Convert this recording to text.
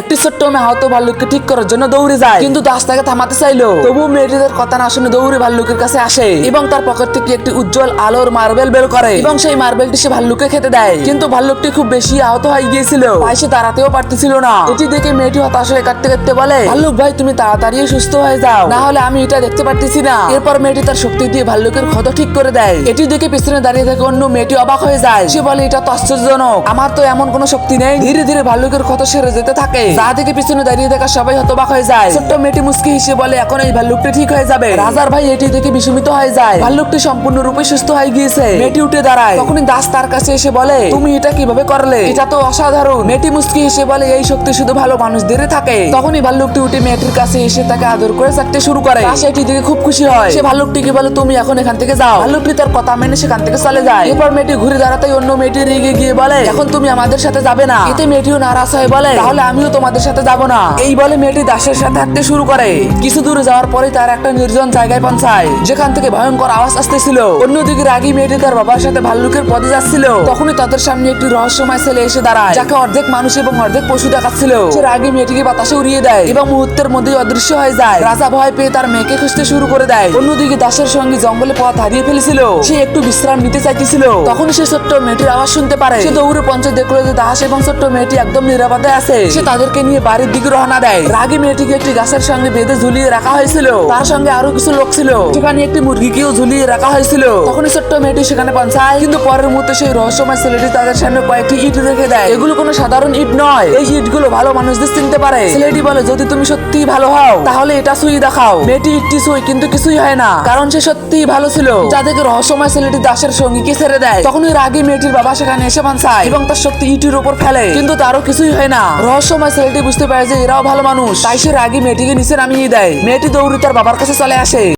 একটি ছোট্ট মেয়ে আহত ভাল্লুককে ঠিক করার জন্য দৌড়ে যায়, কিন্তু দাস তাকে থামাতে চাইলো। তবু মেয়েটি তার কথা না শুনে দৌড়ে ভাল্লুকের কাছে আসে এবং তার পকেট থেকে একটি উজ্জ্বল আলোর মার্বেল বের করে এবং সেই মার্বেলটি সে ভাল্লুককে খেতে দেয়। কিন্তু ভাল্লুকটি খুব বেশি আহত হয়ে গিয়েছিল, তাই সে দাঁড়াতেও পারতেছিল না। এটি দেখে মেয়েটি হতাশ হয়ে কাটতে কাটতে বলে ভাল্লুক ভাই, তুমি তাড়াতাড়ি সুস্থ হয়ে যাও, না হলে আমি এটা দেখতে পারতেছি না। এরপর মেয়েটি তার শক্তি দিয়ে ভাল্লুকের ক্ষত ঠিক করে দেয়। এটি দেখে পিছনে দাঁড়িয়ে থাকে অন্য মেয়েটি অবাক হয়ে যায়। সে বলে, এটা তো আশ্চর্যজনক, আমার তো এমন কোনো শক্তি নেই। ধীরে ধীরে ভাল্লুকের ক্ষত সেরে যেতে থাকে। যা পিছনে দাঁড়িয়ে সবাই হতবাক হয়ে যায়। ছোট্ট মেয়েটি মুসকি হিসেবে বলে, এখন এই ভাল্লুকটি ঠিক হয়ে যাবে। রাজার ভাই এটি দেখে বিস্মিত হয়ে যায়। ভাল্লুকটি সুস্থ হয়ে গিয়েছে। মেয়েটি উঠে দাঁড়ায়। তখনই দাস তার কাছে এসে বলে, তুমি এটা কীভাবে করলে? এটা তো অসাধারণ। মেয়েটি বলে, এই শক্তি শুধু ভালো থাকে। তখনই ভাল্লুকটি উঠে মেয়েটির কাছে এসে তাকে আদর করে শুরু করে। দেখে খুব খুশি হয়। সে ভাল্লুকটিকে বলে, তুমি এখন এখান থেকে যাও। ভাল্লুকটি তার কথা মেনে সেখান থেকে চলে যায়। এরপর মেয়েটি ঘুরে দাঁড়াতেই অন্য মেয়েটি রেগে গিয়ে বলে, এখন তুমি আমাদের সাথে যাবে না। এতে মেয়েটিও নারাজ হয়ে বলে, তাহলে আমিও তোমাদের সাথে যাব না। এই বলে মেয়েটি দাসের সাথে হাঁটতে শুরু করে। কিছু দূর যাওয়ার পরে তার একটা নির্জন জায়গায় পৌঁছায়। যেখান থেকে ভয়ঙ্কর আওয়াজ আসতেছিল। অন্যদিকে রাগী মেয়েটি তার বাবার সাথে ভাল্লুকের পথে যাচ্ছিল। তখনই তাদের সামনে একটি রহস্যময় ছেলে এসে দাঁড়ায়, যাকে অর্ধেক মানুষ এবং অর্ধেক পশু দেখাচ্ছিল। সে রাগী মেয়েটিকে বাতাসে উড়িয়ে দেয় এবং মুহূর্তের মধ্যেই অদৃশ্য হয়ে যায়। রাজা ভয় পেয়ে তার মেয়েকে খুঁজতে শুরু করে দেয়। অন্যদিকে দাসের সঙ্গে জঙ্গলে পথ হারিয়ে ফেলেছিল। সে একটু বিশ্রাম নিতে চাইতেছিল। তখন সে ছোট্ট মেয়েটির আওয়াজ শুনতে পারে। সে দৌড়ে পঞ্চ দেখল যে দাস এবং ছোট্ট মেয়েটি একদম নিরাপদে আছে। সে তাদেরকে নিয়ে বাড়ির দিকে রওনা দেয়। রাগী মেয়েটিকে একটি গাছের সঙ্গে বেঁধে ঝুলিয়ে রাখা হয়েছিল। তার সঙ্গে আরও কিছু লোক ছিল। সেখানে একটি মুরগিকেও ঝুলিয়ে রাখা হয়েছিল। তখনই ছোট্ট মেয়েটি সেখানে পৌঁছায়। কিন্তু পরের মুহূর্তে সেই রহস্যময় ছেলেটি তাদের সামনে কয়েকটি ইট রেখে দেয়। এগুলো কোনো সাধারণ ইট নয়। এই ইটগুলো ভালো মানুষদের চিনতে পারে। ছেলেটি বলে, যদি তুমি সত্যি ভালো হও, তাহলে এটা সুই দেখাও। মেয়েটি ইটটি সুই, কিন্তু কিছুই হয় না, কারণ সে সত্যি ভালো ছিল। যাদেরকে রহস্যময় ছেলেটি দাসের সঙ্গীকে ছেড়ে দেয়, তখনই রাগী মেয়েটির বাবা সেখানে এসে পৌঁছায় এবং তার সত্যি ইটির উপর ফেলে। কিন্তু তারও কিছুই হয় না। রহস্যময় ছেলেটি বুঝতে পারে যে এরাও ভালো মানুষ। তাই সে রাগি মেয়েটিকে নিচে নামিয়ে দেয়। মেয়েটি দৌড়ে তার বাবার কাছে চলে আসে।